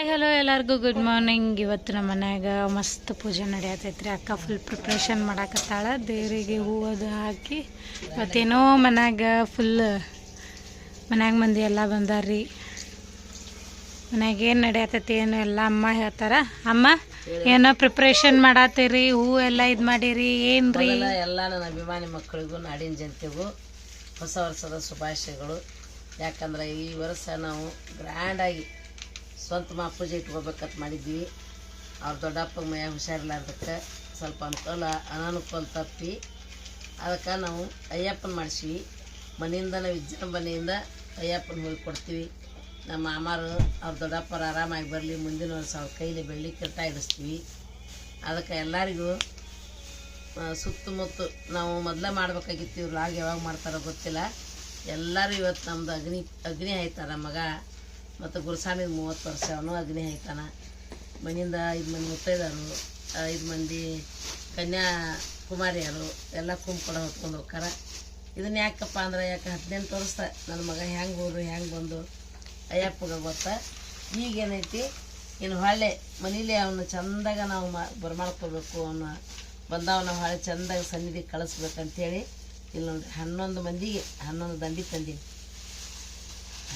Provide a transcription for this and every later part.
Hi hello ಎಲ್ಲರಿಗೂ. Good morning ಇವತ್ತು ನಮ್ಮ ಮನ್ಯಾಗ ಮಸ್ತ್ ಪೂಜೆ ನಡೆಯತೈತ್ರಿ. ಅಕ್ಕ ಫುಲ್ ಪ್ರಿಪ್ರೇಷನ್ ಮಾಡಾಕತ್ತಾಳ. ದೇವರಿಗೆ ಹೂವದು ಹಾಕಿ ಇವತ್ತೇನೋ ಮನ್ಯಾಗ ಫುಲ್ ಮನ್ಯಾಗ ಮಂದಿ ಎಲ್ಲ ಬಂದಾರ್ರಿ. ಮನ್ಯಾಗ ಏನು ನಡೆಯತೈತಿ ಏನು ಎಲ್ಲ ಅಮ್ಮ ಹೇಳ್ತಾರ. ಅಮ್ಮ, ಏನೋ ಪ್ರಿಪ್ರೇಷನ್ ಮಾಡತ್ತೀರಿ ಹೂ ಎಲ್ಲ ಇದು ಮಾಡಿರಿ? ಏನ್ರಿ? ರೀ ಎಲ್ಲ ನನ್ನ ಅಭಿಮಾನಿ ಮಕ್ಕಳಿಗೂ ನಾಡಿನ ಜನತೆಗೂ ಹೊಸ ವರ್ಷದ ಶುಭಾಶಯಗಳು. ಯಾಕಂದ್ರೆ ಈ ವರ್ಷ ನಾವು ಗ್ರ್ಯಾಂಡಾಗಿ ಸ್ವಂತ ಮಾ ಪೂಜೆ ಇಟ್ಕೋಬೇಕಂತ ಮಾಡಿದ್ವಿ ಅವ್ರ ದೊಡ್ಡಪ್ಪನ ಮೈ ಹುಷಾರಿಲ್ಲಾರ್ದಕ್ಕೆ ಸ್ವಲ್ಪ ಅನುಕೂಲ ಅನಾನುಕೂಲ ತಪ್ಪಿ ಅದಕ್ಕೆ ನಾವು ಅಯ್ಯಪ್ಪನ ಮಾಡಿಸಿವಿ. ಮನೆಯಿಂದ ನಾವು ವಿಜೃಂಭಣೆಯಿಂದ ಅಯ್ಯಪ್ಪನ ಹೋಗಿ ಕೊಡ್ತೀವಿ. ನಮ್ಮ ಮಾಮಾರು, ಅವ್ರ ದೊಡ್ಡಪ್ಪರು ಆರಾಮಾಗಿ ಬರಲಿ, ಮುಂದಿನ ವರ್ಷ ಅವ್ರ ಕೈಲಿ ಬೆಳ್ಳಿ ಕಿರ್ತಾ ಇಡಿಸ್ತೀವಿ. ಅದಕ್ಕೆ ಎಲ್ಲರಿಗೂ ಸುತ್ತಮುತ್ತ ನಾವು ಮೊದಲೇ ಮಾಡ್ಬೇಕಾಗಿತ್ತು, ಇವ್ರು ಆಗ ಯಾವಾಗ ಮಾಡ್ತಾರೋ ಗೊತ್ತಿಲ್ಲ. ಎಲ್ಲರೂ ಇವತ್ತು ನಮ್ಮದು ಅಗ್ನಿ ಅಗ್ನಿ ಆಯ್ತಾರ ಮಗ. ಮತ್ತು ಗುರುಸ್ವಾಮಿಗೆ ಮೂವತ್ತು ವರ್ಷ, ಅವನು ಅಗ್ನಿ ಆಯ್ತಾನ ಮನೆಯಿಂದ ಐದು ಮಂದಿ ಮುತ್ತೈದರು ಐದು ಮಂದಿ ಕನ್ಯಾ ಕುಮಾರಿಯರು, ಎಲ್ಲ ಕುಂಕುಡ ಹೊತ್ಕೊಂಡು ಹೋಗ್ತಾರ. ಇದನ್ನ ಯಾಕಪ್ಪ ಅಂದ್ರೆ, ಯಾಕೆ ಹದಿನೆಂಟು ವರ್ಷ ನನ್ನ ಮಗ ಹೆಂಗೆ ಹೋದ್ರು ಹೆಂಗೆ ಬಂದು, ಅಯ್ಯಪ್ಪಗೆ ಗೊತ್ತಾ. ಈಗೇನೈತಿ, ಇನ್ನು ಹೊಳ್ಳೆ, ಮನೇಲಿ ಅವನ್ನ ಚಂದಾಗ ನಾವು ಮಾ ಬರಮಾಡ್ಕೋಬೇಕು ಅವನ್ನ ಬಂದವನ ಹೊಳೆ ಚಂದಾಗ ಸನ್ನಿಧಿ ಕಳಿಸ್ಬೇಕಂತೇಳಿ ಇಲ್ಲಿ ನೋಡಿ ಹನ್ನೊಂದು ಮಂದಿಗೆ, ಹನ್ನೊಂದು ದಂಡಿ ತಂದೀನಿ.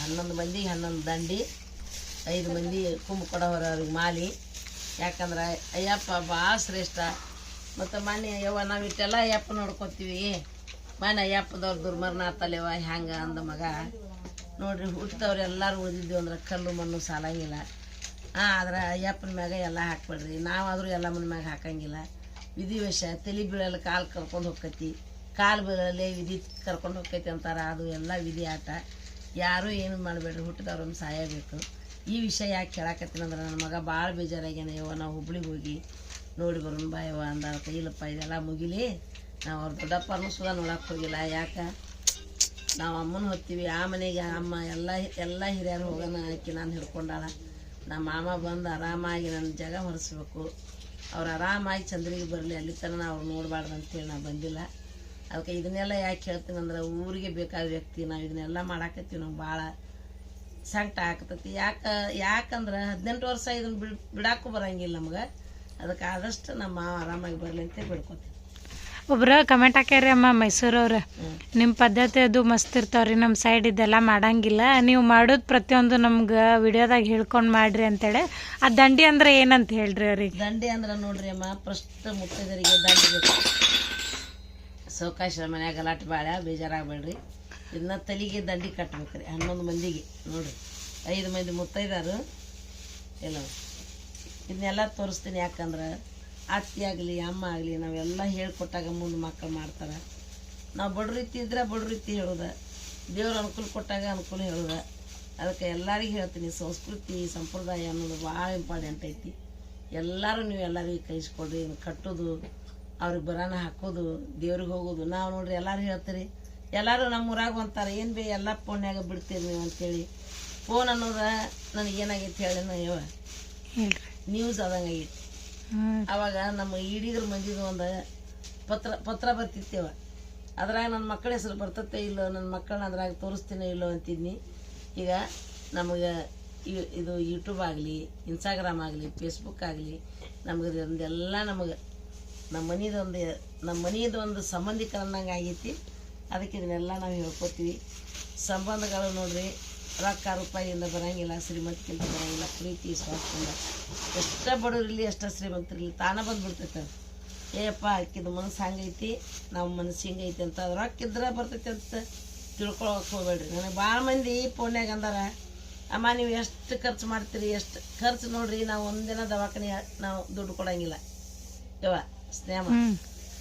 ಹನ್ನೊಂದು ಮಂದಿ, ಹನ್ನೊಂದು ದಂಡಿ, ಐದು ಮಂದಿ ಕುಂಭ ಕೊಡೋರು ಅವ್ರಿಗೆ ಮಾಲಿ. ಯಾಕಂದ್ರೆ ಅಯ್ಯಪ್ಪ ಭಾಳ ಶ್ರೇಷ್ಠ. ಮತ್ತು ಮನೆ, ಯವ್ವ, ನಾವು ಇಟ್ಟೆಲ್ಲ ಅಯ್ಯಪ್ಪ ನೋಡ್ಕೊತೀವಿ. ಮನೆ ಅಯ್ಯಪ್ಪದವ್ರು ದುರ್ಮರ್ನಾಥಲ್ಯವ ಹ್ಯಾಂಗ ಅಂದ ಮಗ. ನೋಡ್ರಿ, ಹುಟ್ಟಿದವ್ರು ಎಲ್ಲರೂ ಓದಿದ್ವಿ ಅಂದ್ರೆ ಕಲ್ಲು ಮಣ್ಣು ಸಾಲಂಗಿಲ್ಲ. ಹಾಂ ಆದ್ರೆ ಅಯ್ಯಪ್ಪನ ಮ್ಯಾಗ ಎಲ್ಲ ಹಾಕ್ಬೇಡ್ರಿ. ನಾವಾದರೂ ಎಲ್ಲ ಮನ ಮ್ಯಾಗ ಹಾಕಂಗಿಲ್ಲ. ವಿಧಿವಶ ತಲೆ ಬೀಳಲ್ಲ ಕಾಲು ಕರ್ಕೊಂಡು ಹೋಗ್ತೈತಿ ಕಾಲು ಬೀಳಲ್ಲೇ ವಿಧಿ ಕರ್ಕೊಂಡು ಹೋಗ್ತೈತಿ ಅಂತಾರೆ. ಅದು ಎಲ್ಲ ವಿಧಿ ಆಟ. ಯಾರೂ ಏನು ಮಾಡಬೇಡ್ರಿ ಹುಟ್ಟಿದವ್ರನ್ನ ಸಾಯಬೇಕು. ಈ ವಿಷಯ ಯಾಕೆ ಕೇಳಾಕತ್ತೀನಿ ಅಂದ್ರೆ ನನ್ನ ಮಗ ಭಾಳ ಬೇಜಾರಾಗ್ಯಾನ, ಯವ್ವ ನಾವು ಹುಬ್ಳಿಗೆ ಹೋಗಿ ನೋಡಿ ಬರೋಣ ಬಾ ಯವ್ವ ಅಂದ ಅದಕ್ಕೆ ಇಲ್ಲಪ್ಪ, ಇದೆಲ್ಲ ಮುಗಿಲಿ. ನಾವು ಅವ್ರ ದೊಡ್ಡಪ್ಪನೂ ಸುಧಾ ನೋಡಕ್ಕೆ ಹೋಗಿಲ್ಲ. ಯಾಕೆ? ನಾವು ಅಮ್ಮನ ಹೊತ್ತೀವಿ. ಆ ಮನೆಗೆ ಅಮ್ಮ, ಎಲ್ಲ ಎಲ್ಲ ಹಿರಿಯರು ಹೋಗೋಣ ಆಕೆ ನಾನು ಹಿಡ್ಕೊಂಡಾಳ. ನಮ್ಮ ಮಾಮ ಬಂದು ಆರಾಮಾಗಿ ನನ್ನ ಜಾಗ ಹೊರಿಸ್ಬೇಕು ಅವ್ರು ಆರಾಮಾಗಿ ಚಂದ್ರಿಗೆ ಬರಲಿ. ಅಲ್ಲಿ ತನಕ ಅವ್ರು ನೋಡಬಾರ್ದು ಅಂತೇಳಿ ನಾನು ಬಂದಿಲ್ಲ. ಅದಕ್ಕೆ ಇದನ್ನೆಲ್ಲ ಯಾಕೆ ಹೇಳ್ತೀನಿ ಅಂದ್ರೆ ಊರಿಗೆ ಬೇಕಾದ ವ್ಯಕ್ತಿ ನಾವು ಇದನ್ನೆಲ್ಲ ಮಾಡಾಕತ್ತೀವಿ ನಾವು ಭಾಳ ಸಂಕಟ ಆಗ್ತತಿ. ಯಾಕೆ ಯಾಕಂದ್ರೆ ಹದಿನೆಂಟು ವರ್ಷ ಇದನ್ನ ಬಿಡ್ ಬಿಡಾಕು ಬರಂಗಿಲ್ಲ ನಮ್ಗೆ. ಅದಕ್ಕೆ ಆದಷ್ಟು ನಮ್ಮ ಆರಾಮಾಗಿ ಬರಲಿ ಅಂತ ಬಿಡ್ಕೊತೀವಿ. ಒಬ್ರ ಕಮೆಂಟ್ ಹಾಕ್ಯಾರಿ ಅಮ್ಮ ಮೈಸೂರವ್ರ ನಿಮ್ಮ ಪದ್ಧತಿ ಅದು ಮಸ್ತ್ ಇರ್ತಾವ್ರಿ ನಮ್ಮ ಸೈಡ್ ಇದೆಲ್ಲ ಮಾಡಂಗಿಲ್ಲ. ನೀವು ಮಾಡೋದು ಪ್ರತಿಯೊಂದು ನಮ್ಗೆ ವಿಡಿಯೋದಾಗ ಹೇಳ್ಕೊಂಡು ಮಾಡ್ರಿ ಅಂತೇಳಿ. ಆ ದಂಡಿ ಅಂದ್ರೆ ಏನಂತ ಹೇಳ್ರಿ ಅವ್ರಿಗೆ? ದಂಡಿ ಅಂದ್ರೆ ನೋಡ್ರಿ ಅಮ್ಮ ಫಸ್ಟ್ ಮುತ್ತೈದರಿಗೆ ದಂಡಿ ಬೇಕು. ಸೌಕಾಶ ಮನ್ಯಾಗ ಗಲಾಟೆ ಭಾಳ ಬೇಜಾರಾಗಬೇಡ್ರಿ. ಇನ್ನ ತಲೆಗೆ ದಂಡಿ ಕಟ್ಬೇಕ್ರಿ, ಹನ್ನೊಂದು ಮಂದಿಗೆ, ನೋಡಿರಿ. ಐದು ಮಂದಿ ಮುತ್ತೈದಾರು. ಎಲ್ಲ. ಇದನ್ನೆಲ್ಲ ತೋರಿಸ್ತೀನಿ ಯಾಕಂದ್ರೆ, ಅತ್ತಿ ಆಗಲಿ, ಅಮ್ಮ ಆಗಲಿ, ನಾವೆಲ್ಲ ಹೇಳ್ಕೊಟ್ಟಾಗ ಮುಂದೆ ಮಕ್ಕಳು ಮಾಡ್ತಾರೆ. ನಾವು ಬಡ ರೀತಿ ಇದ್ರೆ ಬಡ ರೀತಿ ಹೇಳೋದ. ದೇವ್ರ ಅನುಕೂಲ ಕೊಟ್ಟಾಗ ಅನುಕೂಲ ಹೇಳೋದ. ಅದಕ್ಕೆ ಎಲ್ಲರಿಗೂ ಹೇಳ್ತೀನಿ, ಸಂಸ್ಕೃತಿ, ಸಂಪ್ರದಾಯ ಅನ್ನೋದು ಭಾಳ ಇಂಪಾರ್ಟೆಂಟ್ ಐತಿ. ಎಲ್ಲರೂ ನೀವು ಎಲ್ಲರಿಗೂ ಕೈಸ್ಕೊಡ್ರಿ ಕಟ್ಟೋದು. ಅವ್ರಿಗೆ ಬರಾನ ಹಾಕೋದು ದೇವ್ರಿಗೆ ಹೋಗೋದು. ನಾವು ನೋಡ್ರಿ ಎಲ್ಲರೂ ಹೇಳ್ತೀರಿ ಎಲ್ಲರೂ ನಮ್ಮ ಊರಾಗ ಅಂತಾರೆ ಏನು ಬೇ ಎಲ್ಲ ಫೋನ್ಯಾಗ ಬಿಡ್ತೀರಿ ನೀವು ಅಂತೇಳಿ. ಫೋನ್ ಅನ್ನೋದು ನನಗೆ ಏನಾಗೈತೆ ಹೇಳಿ ಹೇಳ್ರಿ. ನ್ಯೂಸ್ ಆದಂಗೆ ಆಗೈತಿ. ಹ್ಮ್. ಅವಾಗ ನಮ್ಮ ಈಡಿಗರ ಮಂದಿದು ಒಂದು ಪತ್ರ ಪತ್ರ ಬರ್ತಿತ್ತೇವ ಅದ್ರಾಗ ನನ್ನ ಮಕ್ಕಳ ಹೆಸರು ಬರ್ತತೆ ಇಲ್ಲೋ ನನ್ನ ಮಕ್ಕಳನ್ನ ಅದ್ರಾಗ ತೋರಿಸ್ತೀನೋ ಇಲ್ಲೋ ಅಂತಿದ್ನಿ. ಈಗ ನಮಗೆ ಇದು ಯೂಟ್ಯೂಬ್ ಆಗಲಿ ಇನ್ಸ್ಟಾಗ್ರಾಮ್ ಆಗಲಿ ಫೇಸ್ಬುಕ್ ಆಗಲಿ ನಮಗೆ ಇದೆಲ್ಲ ನಮಗೆ ನಮ್ಮ ಮನಿದೊಂದು ನಮ್ಮ ಮನೆಯದು ಒಂದು ಸಂಬಂಧಿಕರನ್ನಂಗೆ ಆಗೈತಿ. ಅದಕ್ಕೆ ಇದನ್ನೆಲ್ಲ ನಾವು ಹೇಳ್ಕೊತೀವಿ. ಸಂಬಂಧಗಳು ನೋಡ್ರಿ, ರೊಕ್ಕ ರೂಪಾಯಿಯಿಂದ ಬರಂಗಿಲ್ಲ ಶ್ರೀಮಂತಿಕಿಂತ ಬರಂಗಿಲ್ಲ, ಪ್ರೀತಿ ವಿಶ್ವಾಸದಿಂದ ಎಷ್ಟ ಬಡವರಿರಲಿ, ಎಷ್ಟ ಶ್ರೀಮಂತರಿರಲಿ, ತಾನ ಬಂದುಬಿಡ್ತೈತೆ ಅದು. ಏಯಪ್ಪ, ಆಕಿದ ಮನಸ್ಸು ಹಂಗೈತಿ, ನಮ್ಮ ಮನಸ್ಸು ಹಿಂಗೈತಿ ಅಂತ ರೊಕ್ಕ ಇದ್ರೆ ಬರ್ತೈತಿ ಅಂತ ತಿಳ್ಕೊಳಕ್ಕೆ ಹೋಗ್ಬೇಡ್ರಿ. ನನಗೆ ಭಾಳ ಮಂದಿ ಫೋನ್ಯಾಗ ಅಂದಾರ, ಅಮ್ಮ, ನೀವು ಎಷ್ಟು ಖರ್ಚು ಮಾಡ್ತೀರಿ, ಎಷ್ಟು ಖರ್ಚು ನೋಡ್ರಿ, ನಾವು ಒಂದಿನ ದವಾಖಾನೆ ನಾವು ದುಡ್ಡು ಕೊಡಂಗಿಲ್ಲ. ಯವ್ವ ಸ್ನೇಹ.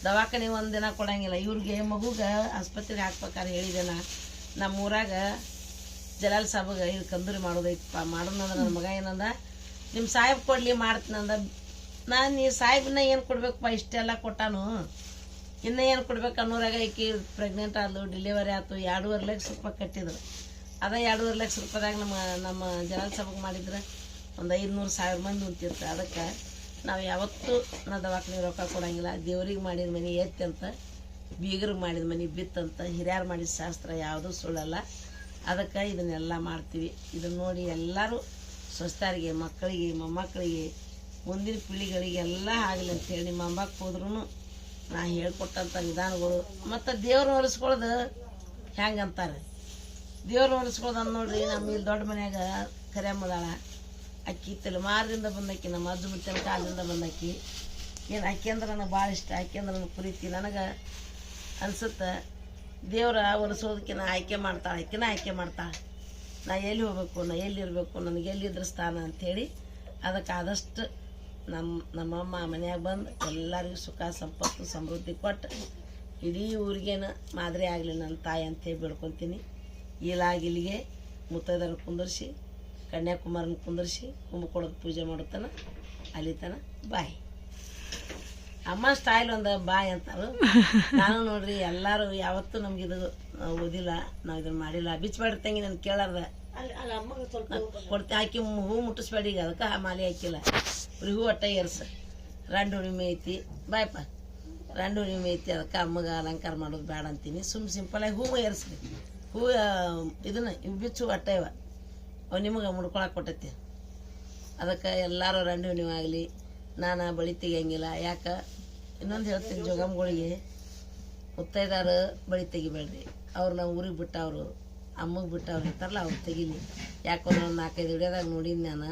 ದವಾಖಾನೆ ಒಂದಿನ ಕೊಡಂಗಿಲ್ಲ. ಇವ್ರಿಗೆ ಮಗುಗೆ ಆಸ್ಪತ್ರೆಗೆ ಹಾಕ್ಬೇಕಾದ್ರೆ ಹೇಳಿದೆ ನಾ. ನಮ್ಮ ಊರಾಗ ಜಲಾಲ್ ಸಾಬಗೆ ಇದು ಕಂದೂರಿ ಮಾಡೋದೈತಪ್ಪ. ಮಾಡೋಣ ನನ್ನ ಮಗ ಏನಂದ ನಿಮ್ಮ ಸಾಹೇಬ್ ಕೊಡ್ಲಿ ಮಾಡ್ತೀನಂದ ನಾನು ನೀ ಸಾಹೇಬನ್ನ ಏನು ಕೊಡ್ಬೇಕಪ್ಪ? ಇಷ್ಟೆಲ್ಲ ಕೊಟ್ಟಾನು. ಇನ್ನ ಏನು ಕೊಡ್ಬೇಕು? ಅನ್ನೋರಾಗ ಈಕಿ ಪ್ರೆಗ್ನೆಂಟ್ ಆದ್ಲು ಡೆಲಿವರಿ ಆಯ್ತು ಎರಡೂವರೆ ಲಕ್ಷ ರೂಪಾಯಿ ಕಟ್ಟಿದ್ರು. ಅದ ಎರಡೂವರೆ ಲಕ್ಷ ರೂಪಾಯಿದಾಗ ನಮ್ಮ ನಮ್ಮ ಜಲಾಲ್ ಸಾಬಗೆ ಮಾಡಿದ್ರೆ ಒಂದು ಐದುನೂರು ಸಾವಿರ ಮಂದಿ ಉಂತಿರ್ತಾರೆ ಅದಕ್ಕೆ ನಾವು ಯಾವತ್ತೂ ನಾ ದವಾಖಾನೆ ರೊಕ್ಕ ಕೊಡಂಗಿಲ್ಲ. ದೇವ್ರಿಗೆ ಮಾಡಿದ ಮನೆ ಎತ್ತಂತ ಬೀಗರಿಗೆ ಮಾಡಿದ ಮನೆ ಬಿತ್ತಂತ ಹಿರಿಯರು ಮಾಡಿದ ಶಾಸ್ತ್ರ ಯಾವುದೂ ಸುಳ್ಳಲ್ಲ. ಅದಕ್ಕೆ ಇದನ್ನೆಲ್ಲ ಮಾಡ್ತೀವಿ. ಇದನ್ನು ನೋಡಿ ಎಲ್ಲರೂ ಸ್ವಸ್ಥರಿಗೆ, ಮಕ್ಕಳಿಗೆ, ಮೊಮ್ಮಕ್ಕಳಿಗೆ, ಮುಂದಿನ ಪೀಳಿಗೆಗಳಿಗೆ ಎಲ್ಲ ಆಗಲಿ ಅಂತೇಳಿ ನಿಮ್ಮ ಅಂಬಕ್ಕೆ ಹೋದ್ರೂ ನಾ ಹೇಳ್ಕೊಟ್ಟಂಥ ವಿಧಾನಗಳು. ಮತ್ತು ದೇವ್ರು ಹೊಲಿಸ್ಕೊಳ್ಳೋದು ಹೆಂಗೆ ಅಂತಾರೆ? ದೇವ್ರು ಹೊಲಿಸ್ಕೊಳ್ಳೋದು ನೋಡ್ರಿ ನಮ್ಮ ಇಲ್ಲಿ ದೊಡ್ಡ ಮನ್ಯಾಗ ಕರಿಯಮ್ಮದಾಳ ಅಕ್ಕಿ ತಲೆಮಾರಿಂದ ಬಂದಕ್ಕಿ, ನಮ್ಮ ಅಜ್ಜ ಮುಚ್ಚನ ಕಾಲದಿಂದ ಬಂದಕ್ಕಿ. ಏನು ಅಕ್ಕಿ ಅಂದ್ರೆ ನನಗೆ ಭಾಳ ಇಷ್ಟ, ಅಕ್ಕಿ ಅಂದ್ರೆ ನನಗೆ ಪ್ರೀತಿ. ನನಗೆ ಅನ್ಸುತ್ತೆ, ದೇವ್ರ ಒಲಿಸೋದಕ್ಕಿನ ಆಯ್ಕೆ ಮಾಡ್ತಾಳೆ ಆಕಿನ ಆಯ್ಕೆ ಮಾಡ್ತಾಳೆ. ನಾ ಎಲ್ಲಿ ಹೋಗ್ಬೇಕು, ನಾ ಎಲ್ಲಿರಬೇಕು ನನಗೆ ಎಲ್ಲಿದ್ರ ಸ್ಥಾನ ಅಂಥೇಳಿ ಅದಕ್ಕೆ ಆದಷ್ಟು ನಮ್ಮ ನಮ್ಮಮ್ಮ ಮನ್ಯಾಗ ಬಂದು ಎಲ್ಲರಿಗೂ ಸುಖ, ಸಂಪತ್ತು, ಸಮೃದ್ಧಿ ಕೊಟ್ಟು ಇಡೀ ಊರಿಗೇನು ಮಾದರಿ ಆಗಲಿ ನನ್ನ ತಾಯಿ ಅಂತೇಳಿ ಬೇಡ್ಕೊತೀನಿ. ಇಲಾಗಿಲ್ಲಿಗೆ ಮುತ್ತೈದರ ಕುಂದರ್ಸಿ ಕನ್ಯಾಕುಮಾರನ ಕುಂದರ್ಸಿ ಕುಂಭಕೋಣದ ಪೂಜೆ ಮಾಡುತ್ತಾನ ಅಲ್ಲಿತನ ಬಾಯ್. ಅಮ್ಮ ಸ್ಟೈಲ್ ಒಂದು ಬಾಯ್ ಅಂತಾರು. ನಾನು ನೋಡ್ರಿ ಎಲ್ಲರೂ ಯಾವತ್ತೂ ನಮ್ಗೆ ಇದು ಓದಿಲ್ಲ ನಾವು ಇದನ್ನ ಮಾಡಿಲ್ಲ. ಬಿಚ್ಚಬೇಡ್ರಿ ತಂಗಿ ನಾನು ಕೇಳಾರ್ದ. ಕೊಡ್ತೆ ಹಾಕಿ ಹೂ ಮುಟ್ಟಿಸ್ಬೇಡಿ ಈಗ ಅದಕ್ಕೆ ಆ ಮಾಲೆ ಹಾಕಿಲ್ಲ. ಹೂ ಒಟ್ಟ ಏರ್ಸ. ರಂಡು ಹುಣ್ಣಿಮೆ ಐತಿ. ಬಾಯಪ್ಪ. ರಂಡು ಹುಣ್ಣಿಮೆ ಐತಿ ಅದಕ್ಕೆ ಅಮ್ಮಗ ಅಲಂಕಾರ ಮಾಡೋದು ಬೇಡ ಅಂತೀನಿ. ಸುಮ್ ಸಿಂಪಲಾಗಿ ಹೂವು ಏರ್ಸ್ರಿ. ಹೂ ಇದನ್ನ ಇವು ಬಿಚ್ಚು ಒಟ್ಟ ಇವ. ಅವು ನಿಮಗೆ ಮುಡ್ಕೊಳಕ್ಕೆ ಕೊಟ್ಟೈತಿ. ಅದಕ್ಕೆ ಎಲ್ಲರೂ ರಂಡು ನೀವು ಆಗಲಿ, ನಾನು ಬಳಿ ತೆಗಿಯಂಗಿಲ್ಲ. ಯಾಕೆ? ಇನ್ನೊಂದು ಹೇಳ್ತೀನಿ ಜೋಗಮ್ಗಳಿಗೆ ಮುತ್ತೈದಾರ ಬಳಿ ತೆಗಿಬೇಡ್ರಿ. ಅವ್ರು ನಾವು ಊರಿಗೆ ಬಿಟ್ಟವರು, ಅಮ್ಮಗೆ ಬಿಟ್ಟವ್ರು ಇರ್ತಾರಲ್ಲ ಅವ್ರು ತೆಗಿಲಿ. ಯಾಕೋ ಒಂದು ನಾಲ್ಕೈದು ಹಿಡಿಯೋದಾಗ ನೋಡಿದ್ದು ನಾನು.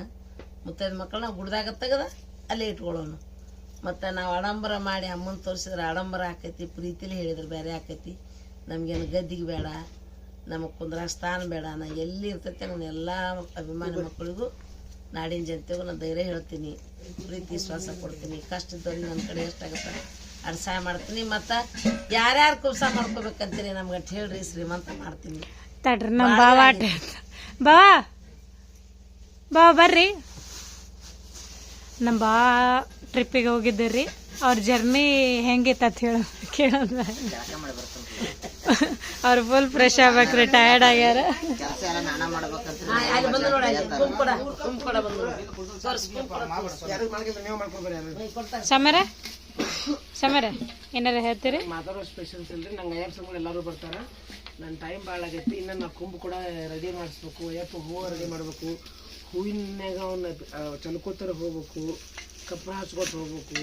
ಮುತ್ತೈದು ಮಕ್ಕಳನ್ನ ಗುಡ್ದಾಗ ತೆಗದ ಅಲ್ಲೇ ಇಟ್ಕೊಳ್ಳೋನು ಮತ್ತು ನಾವು ಆಡಂಬರ ಮಾಡಿ ಅಮ್ಮನ ತೋರಿಸಿದ್ರೆ ಆಡಂಬರ ಆಕೈತಿ, ಪ್ರೀತಿಲಿ ಹೇಳಿದ್ರೆ ಬೇರೆ ಆಕೈತಿ. ನಮಗೇನು ಗದ್ದಿಗೆ ಬೇಡ ನಮಗೆ ಕುಂದ್ರ ಸ್ಥಾನ ಬೇಡ. ನಾ ಎಲ್ಲಿ ಇರ್ತೈತೆ ನಾನು ಎಲ್ಲ ಅಭಿಮಾನಿ ಮಕ್ಕಳಿಗೂ ನಾಡಿನ ಜನತೆಗೂ ನಾನು ಧೈರ್ಯ ಹೇಳ್ತೀನಿ. ಪ್ರೀತಿ ವಿಶ್ವಾಸ ಕೊಡ್ತೀನಿ. ಕಷ್ಟ ಇದ್ದವ್ರಿಗೆ ನನ್ನ ಕಡೆ ಎಷ್ಟಾಗುತ್ತೆ ಅಡ್ ಸಹಾಯ ಮಾಡ್ತೀನಿ. ಮತ್ತು ಯಾರ್ಯಾರು ಕುಬ್ಸ ಮಾಡ್ಕೋಬೇಕಂತೀನಿ ನಮ್ಗೆ ಅಟ್ ಹೇಳ್ರಿ ಶ್ರೀಮಂತ ಮಾಡ್ತೀನಿ. ತಡ್ರಿ ನಮ್ಮ ಬಾವಾ ಬಾವಾ ಬಾ ಬರ್ರಿ. ನಮ್ಮ ಬಾ ಟ್ರಿಪ್ಪಿಗೆ ಹೋಗಿದ್ದೀರಿ. ಅವ್ರ ಜರ್ನಿ ಹೆಂಗಿತ್ತು ಅಂತ ಹೇಳ ಕೇಳೋದು ಅವ್ರು ಫುಲ್ ಫ್ರೆಶ್ ಆಗ್ಬೇಕ್ರಿ ಟಯರ್ಡ್ ಆಗ್ಯಾರ. ಸಮರ ಸಮರ, ಏನಾರ ಹೇಳ್ತೀರಿ? ಮಾತಾಡೋ ಸ್ಪೆಷಲ್ಸ್ ಇಲ್ರಿ, ನಂಗೆ ಅಯ್ಯಪ್ಪ ಎಲ್ಲರೂ ಬರ್ತಾರ. ನನ್ನ ಟೈಮ್ ಭಾಳ ಆಗೈತಿ, ಇನ್ನು ನಾ ಕುಂಭ ಕೂಡ ರೆಡಿ ಮಾಡಿಸ್ಬೇಕು, ಅಯ್ಯಪ್ಪ ಹೂವು ರೆಡಿ ಮಾಡಬೇಕು ಹೂವಿನಾಗ ಅವನ್ನ ಚಲ್ಕೋತರ ಹೋಗ್ಬೇಕು ಕಪ್ಪಳ ಹಚ್ಕೊತ ಹೋಗ್ಬೇಕು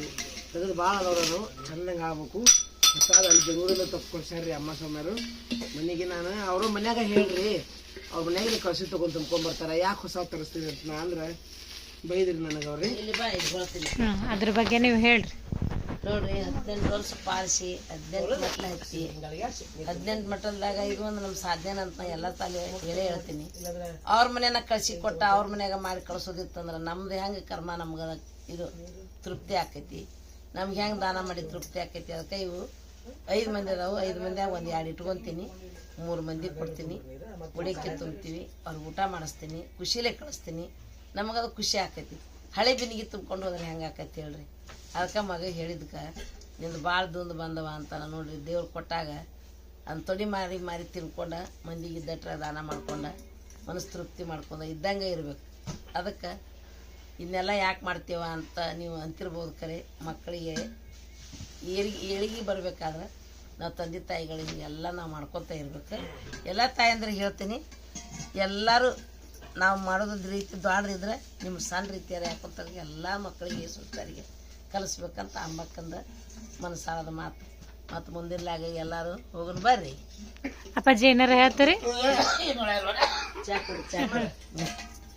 ತೆಗೆದು ಭಾಳ ಅದಾವ್ರು ಚೆನ್ನಾಗಿ ಆಗ್ಬೇಕು. ಹೊಸಾದ ಅಲ್ಲಿ ಬೆಂಗಳೂರಿಂದ ರೀ ಅಮ್ಮ ಸೋಮ್ಯಾರು ಮನೆಗೆ ನಾನು ಅವರು ಮನ್ಯಾಗ ಹೇಳ್ರಿ ಅವ್ರ ಮನ್ಯಾಗ ಕಳ್ಸಿ ತಗೊಂಡ್ ತುಂಬ್ಕೊಂಬರ್ತಾರ ಯಾಕೆ ಹೊಸ ತರಿಸ್ತೀನಿ ಅಂತ ನಾ ಅಂದ್ರೆ ಬೈದ್ರಿ ನನಗೆ ಅವ್ರಿ. ಅದ್ರ ಬಗ್ಗೆ ನೀವು ಹೇಳ್ರಿ. ನೋಡ್ರಿ ಹದಿನೆಂಟು ವರ್ಷ ಪಾಲಿಸಿ ಹದಿನೆಂಟು ಮಟ್ಲ ಹಚ್ಚಿ ಹದಿನೆಂಟು ಮಟ್ಟಲ್ದಾಗ ಇದು ಒಂದು ನಮ್ಮ ಸಾಧ್ಯನ ಅಂತ ನಾ ಎಲ್ಲ ತಾಲಿ ಹೇಳೇ ಹೇಳ್ತೀನಿ. ಅವ್ರ ಮನೆಯನ್ನ ಕಳ್ಸಿ ಕೊಟ್ಟ ಅವ್ರ ಮನ್ಯಾಗ ಮಾಡಿ ಕಳ್ಸೋದಿತ್ತಂದ್ರೆ ನಮ್ದು ಹೆಂಗೆ ಕರ್ಮ ನಮ್ಗೆ ಇದು ತೃಪ್ತಿ ಆಕೈತಿ. ನಮ್ಗೆ ಹೆಂಗೆ ದಾನ ಮಾಡಿ ತೃಪ್ತಿ ಆಕೈತಿ ಅದಕ್ಕೆ ಇವು ಐದು ಮಂದಿ ಅದಾವು. ಐದು ಮಂದಿಯಾಗ ಒಂದು ಎರಡು ಇಟ್ಕೊತೀನಿ. ಮೂರು ಮಂದಿ ಕೊಡ್ತೀನಿ. ಉಡಿಕೆ ತುಂಬ್ತೀವಿ. ಅವ್ರಿಗೆ ಊಟ ಮಾಡಿಸ್ತೀನಿ. ಖುಷಿಲೇ ಕಳಿಸ್ತೀನಿ. ನಮಗದು ಖುಷಿ ಆಕೈತಿ. ಹಳೆ ಬಿನಿಗೆ ತುಂಬ್ಕೊಂಡು ಹೋದ್ರೆ ಹೆಂಗೆ ಆಕೈತಿ ಹೇಳ್ರಿ? ಅದಕ್ಕೆ ಮಗ ಹೇಳಿದ್ಕೆ, ನಿಂದು ಭಾಳ ದುಂದು ಬಂದವ ಅಂತ ನೋಡ್ರಿ. ದೇವ್ರು ಕೊಟ್ಟಾಗ ತೊಡಿ ಮಾರಿ ಮಾರಿ ತಿನ್ಕೊಂಡ, ಮಂದಿಗೆ ಇದ್ದಟ್ರೆ ದಾನ ಮಾಡ್ಕೊಂಡ ಮನಸ್ಸು ತೃಪ್ತಿ ಮಾಡ್ಕೊಂಡು ಇದ್ದಂಗೆ ಇರ್ಬೇಕು. ಅದಕ್ಕೆ ಇದನ್ನೆಲ್ಲ ಯಾಕೆ ಮಾಡ್ತೀವ ಅಂತ ನೀವು ಅಂತಿರ್ಬೋದು ಕರೆ ಮಕ್ಕಳಿಗೆ. ಏಳಿಗೆ ಏಳಿಗೆ ಬರಬೇಕಾದ್ರೆ ನಾವು ತಂದೆ ತಾಯಿಗಳಿಗೆ ಎಲ್ಲ ನಾವು ಮಾಡ್ಕೊತಾ ಇರ್ಬೇಕು. ಎಲ್ಲ ತಾಯಂದ್ರಿಗೆ ಹೇಳ್ತೀನಿ ಎಲ್ಲರೂ ನಾವು ಮಾಡೋದು ರೀತಿ ದೊಡ್ಡದಿದ್ರೆ ನಿಮ್ಮ ಸಣ್ಣ ರೀತಿಯಾರ ಯಾಕೊಂತಾರೆ ಎಲ್ಲ ಮಕ್ಕಳಿಗೆ ಸುತ್ತರಿಗೆ ಕಲಿಸ್ಬೇಕಂತ ಅಂಬಕ್ಕಂದ ಮನಸ್ಸಾಳದ ಮಾತು. ಮತ್ತು ಮುಂದಿರ್ಲಾಗ ಎಲ್ಲರೂ ಹೋಗೋಣ ಬರ್ರಿ. ಅಪ್ಪಾಜಿ ಏನಾರ ಹೇಳ್ತೀರಿ? ಚಾ ಕೊಡಿ ಚಾ ಕುಡಿ.